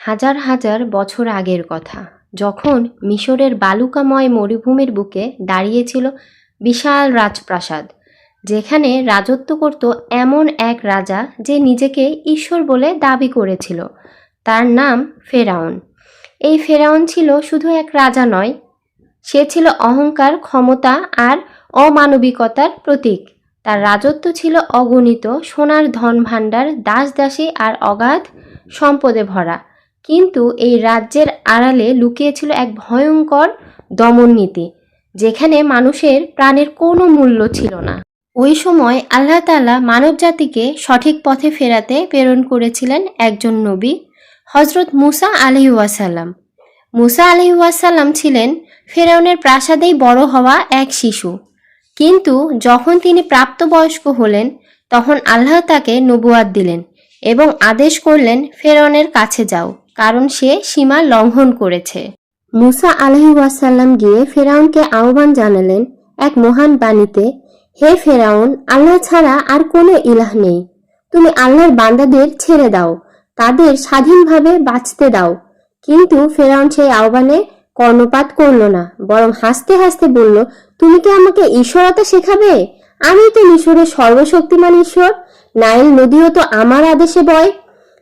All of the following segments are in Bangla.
হাজার হাজার বছর আগের কথা। যখন মিশরের বালুকাময় মরুভূমির বুকে দাঁড়িয়েছিল বিশাল রাজপ্রাসাদ, যেখানে রাজত্ব করত এমন এক রাজা যে নিজেকে ঈশ্বর বলে দাবি করেছিল। তার নাম ফেরাউন। এই ফেরাউন ছিল শুধু এক রাজা নয়, সে ছিল অহংকার, ক্ষমতা আর অমানবিকতার প্রতীক। তার রাজত্ব ছিল অগণিত, সোনার ধন ভাণ্ডার দাস দাসী আর অগাধ সম্পদে ভরা। কিন্তু এই রাজ্যের আড়ালে লুকিয়েছিল এক ভয়ঙ্কর দমননীতি, যেখানে মানুষের প্রাণের কোনো মূল্য ছিল না। ওই সময় আল্লাহ তাআলা মানব জাতিকে সঠিক পথে ফেরাতে প্রেরণ করেছিলেন একজন নবী হজরত মুসা আলহিউসাল্লাম মুসা আলহিউসাল্লাম ছিলেন ফেরাউনের প্রাসাদেই বড় হওয়া এক শিশু। কিন্তু যখন তিনি প্রাপ্তবয়স্ক হলেন, তখন আল্লাহ তাকে নবুয়াদ দিলেন এবং আদেশ করলেন, ফেরাউনের কাছে যাও। কারণ সে সীমা লঙ্ঘন করেছে। মুসা আলহি ওয়াসাল্লাম গিয়ে ফেরাউনকে আহ্বান জানালেন, এক মহান বাণীতে, হে ফেরাউন, আল্লাহ ছাড়া আর কোনো ইলাহ নেই। তুমি আল্লাহর বান্দাদের ছেড়ে দাও, তাদের স্বাধীনভাবে বাঁচতে দাও। কিন্তু ফেরাউন সেই আহ্বানে কর্ণপাত করল না, বরং হাসতে হাসতে বলল, তুমি কি আমাকে ঈশ্বরতা শেখাবে? আমি তো মিশরের সর্বশক্তিমান ঈশ্বর। নাইল নদীও তো আমার আদেশে বয়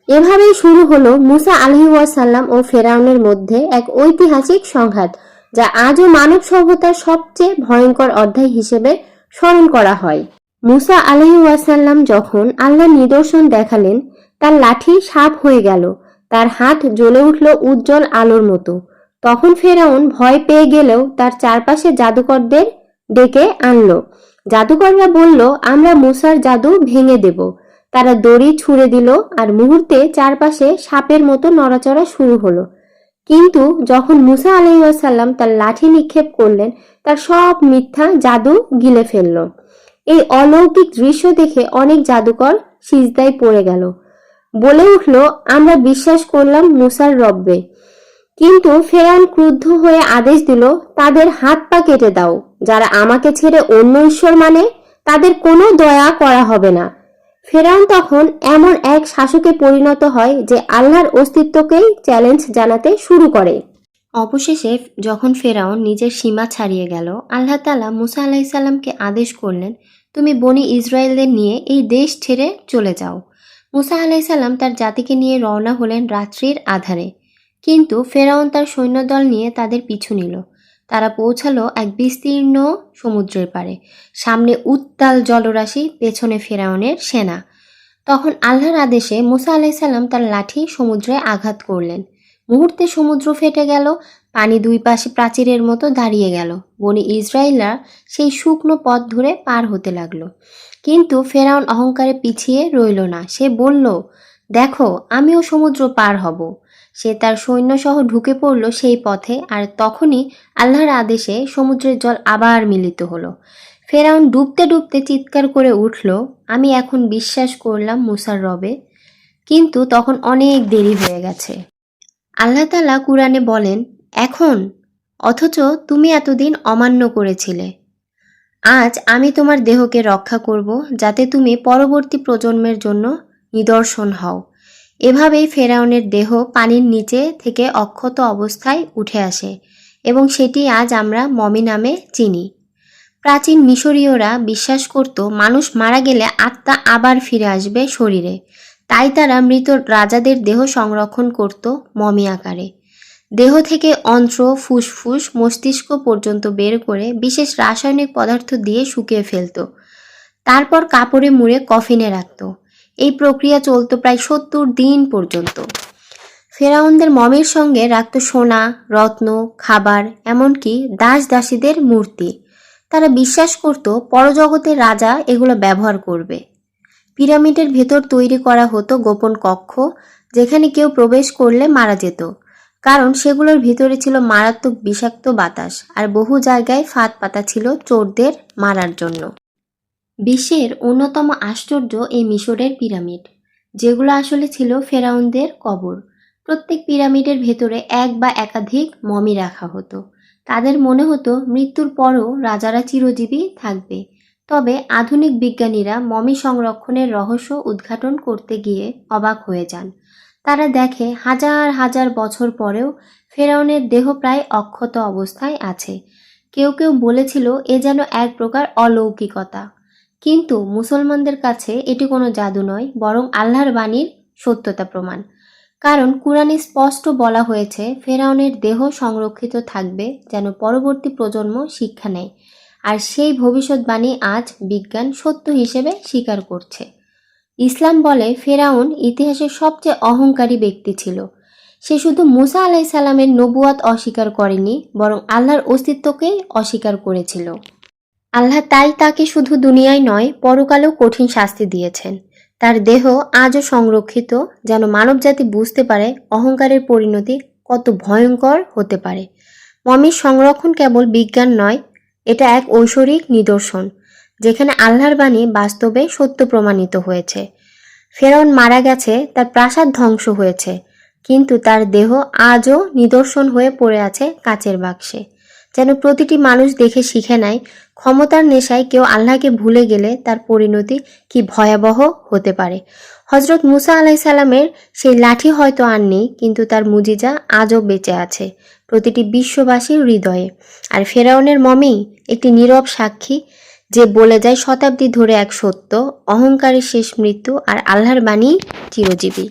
এভাবেই শুরু হলো মুসা আলহিউসাল্লাম ও ফেরাউনের মধ্যে এক ঐতিহাসিক সংঘাত, যা আজও মানব সভ্যতার সবচেয়ে ভয়ঙ্কর অধ্যায় হিসেবে স্মরণ করা হয়। মুসা আলহিউসাল্লাম যখন আল্লাহর নিদর্শন দেখালেন, তার লাঠি সাপ হয়ে গেল, তার হাত জ্বলে উঠল উজ্জ্বল আলোর মতো। তখন ফেরাউন ভয় পেয়ে গেলেও তার চারপাশে জাদুকরদের ডেকে আনলো। জাদুকররা বলল, আমরা মুসার জাদু ভেঙে দেব। তারা দড়ি ছুঁড়ে দিল আর মুহূর্তে চারপাশে সাপের মতো নড়াচড়া শুরু হলো। কিন্তু যখন মুসা আলহিসাল্লাম তার লাঠি নিক্ষেপ করলেন, তার সব মিথ্যা জাদু গিলে ফেলল। এই অলৌকিক দৃশ্য দেখে অনেক জাদুকর সিজদায় পড়ে গেল। বলে উঠল, আমরা বিশ্বাস করলাম মুসার রব্বে। কিন্তু ফেরান ক্রুদ্ধ হয়ে আদেশ দিল, তাদের হাত পা কেটে দাও। যারা আমাকে ছেড়ে অন্য ঈশ্বর মানে তাদের কোনো দয়া করা হবে না। ফেরাউন তখন এমন এক শাসকে পরিণত হয় যে আল্লাহর অস্তিত্বকেই চ্যালেঞ্জ জানাতে শুরু করে। অবশেষে যখন ফেরাউন নিজের সীমা ছাড়িয়ে গেল, আল্লাহ তালা মুসা আলাহিসাল্লামকে আদেশ করলেন, তুমি বনি ইসরায়েলদের নিয়ে এই দেশ ছেড়ে চলে যাও। মুসা আলাহিসাল্লাম তার জাতিকে নিয়ে রওনা হলেন রাত্রির আধারে। কিন্তু ফেরাউন তার সৈন্যদল নিয়ে তাদের পিছু নিল। তারা পৌঁছালো এক বিস্তীর্ণ সমুদ্রের পারে সামনে উত্তাল জলরাশি, পেছনে ফেরাউনের সেনা। তখন আল্লাহর আদেশে মুসা আলাইসাল্লাম তার লাঠি সমুদ্রে আঘাত করলেন। মুহূর্তে সমুদ্র ফেটে গেল, পানি দুই পাশে প্রাচীরের মতো দাঁড়িয়ে গেল। বনি ইসরায়েলরা সেই শুকনো পথ ধরে পার হতে লাগল। কিন্তু ফেরাউন অহংকারে পিছিয়ে রইল না। সে বলল, দেখো, আমিও সমুদ্র পার হব। সে তার সৈন্যসহ ঢুকে পড়ল সেই পথে আর তখনই আল্লাহর আদেশে সমুদ্রের জল আবার মিলিত হলো। ফেরাউন ডুবতে ডুবতে চিৎকার করে উঠল, আমি এখন বিশ্বাস করলাম মুসার রবে, কিন্তু তখন অনেক দেরি হয়ে গেছে। আল্লাহ তালা কুরআনে বলেন, এখন, অথচ তুমি এতদিন অমান্য করেছিলে। আজ আমি তোমার দেহকে রক্ষা করব, যাতে তুমি পরবর্তী প্রজন্মের জন্য নিদর্শন হও। এভাবেই ফেরাউনের দেহ পানির নিচে থেকে অক্ষত অবস্থায় উঠে আসে এবং সেটি আজ আমরা মমি নামে চিনি। প্রাচীন মিশরীয়রা বিশ্বাস করত, মানুষ মারা গেলে আত্মা আবার ফিরে আসবে শরীরে। তাই তারা মৃত রাজাদের দেহ সংরক্ষণ করত মমি আকারে। দেহ থেকে অন্ত্র, ফুসফুস, মস্তিষ্ক পর্যন্ত বের করে বিশেষ রাসায়নিক পদার্থ দিয়ে শুকিয়ে ফেলত। তারপর কাপড়ে মুড়ে কফিনে রাখত। এই প্রক্রিয়া চলতো প্রায় সত্তর দিন পর্যন্ত। ফেরাউনদের মমের সঙ্গে রাখত সোনা, রত্ন, খাবার, এমনকি দাস দাসীদের মূর্তি। তারা বিশ্বাস করত পরজগতের রাজা এগুলো ব্যবহার করবে। পিরামিডের ভেতর তৈরি করা হতো গোপন কক্ষ, যেখানে কেউ প্রবেশ করলে মারা যেত। কারণ সেগুলোর ভিতরে ছিল মারাত্মক বিষাক্ত বাতাস, আর বহু জায়গায় ফাঁদ পাতা ছিল চোরদের মারার জন্য। বিশ্বের অন্যতম আশ্চর্য এই মিশরের পিরামিড, যেগুলো আসলে ছিল ফেরাউনদের কবর। প্রত্যেক পিরামিডের ভেতরে এক বা একাধিক মমি রাখা হতো। তাদের মনে হতো মৃত্যুর পরও রাজারা চিরজীবী থাকবে। তবে আধুনিক বিজ্ঞানীরা মমি সংরক্ষণের রহস্য উদ্ঘাটন করতে গিয়ে অবাক হয়ে যান। তারা দেখে হাজার হাজার বছর পরেও ফেরাউনের দেহ প্রায় অক্ষত অবস্থায় আছে। কেউ কেউ বলেছিল এ যেন এক প্রকার অলৌকিকতা। কিন্তু মুসলমানদের কাছে এটি কোনো জাদু নয়, বরং আল্লাহর বাণীর সত্যতা প্রমাণ। কারণ কোরআনে স্পষ্ট বলা হয়েছে, ফেরাউনের দেহ সংরক্ষিত থাকবে যেন পরবর্তী প্রজন্ম শিক্ষা নেয়, আর সেই ভবিষ্যৎবাণী আজ বিজ্ঞান সত্য হিসেবে স্বীকার করছে। ইসলাম বলে, ফেরাউন ইতিহাসের সবচেয়ে অহংকারী ব্যক্তি ছিল। সে শুধু মুসা আলাইসাল্লামের নবুয়াত অস্বীকার করেনি, বরং আল্লাহর অস্তিত্বকেই অস্বীকার করেছিল। আল্লাহ তাই তাকে শুধু দুনিয়ায় নয়, পরকালেও কঠিন শাস্তি দিয়েছেন। তার দেহ আজও সংরক্ষিত, যেন মানবজাতি বুঝতে পারে অহংকারের পরিণতি কত ভয়ঙ্কর হতে পারে। মমির সংরক্ষণ কেবল বিজ্ঞান নয়, এটা এক ঐশ্বরিক নিদর্শন, যেখানে আল্লাহর বাণী বাস্তবে সত্য প্রমাণিত হয়েছে। ফেরন মারা গেছে, তার প্রাসাদ ধ্বংস হয়েছে, কিন্তু তার দেহ আজও নিদর্শন হয়ে পড়ে আছে কাচের বাক্সে। যেন প্রতিটি মানুষ দেখে শিখে নেয়, ক্ষমতার নেশায় কেউ আল্লাহকে ভুলে গেলে তার পরিণতি কি ভয়াবহ হতে পারে। হজরত মুসা আলাইসাল্লামের সেই লাঠি হয়তো আর নেই, কিন্তু তার মুজিজা আজও বেঁচে আছে প্রতিটি বিশ্ববাসীর হৃদয়ে। আর ফেরাউনের মমেই একটি নীরব সাক্ষী, যে বলে যায়, শতাব্দী ধরে এক সত্য, অহংকারের শেষ মৃত্যু আর আল্লাহর বাণী চিরজীবী।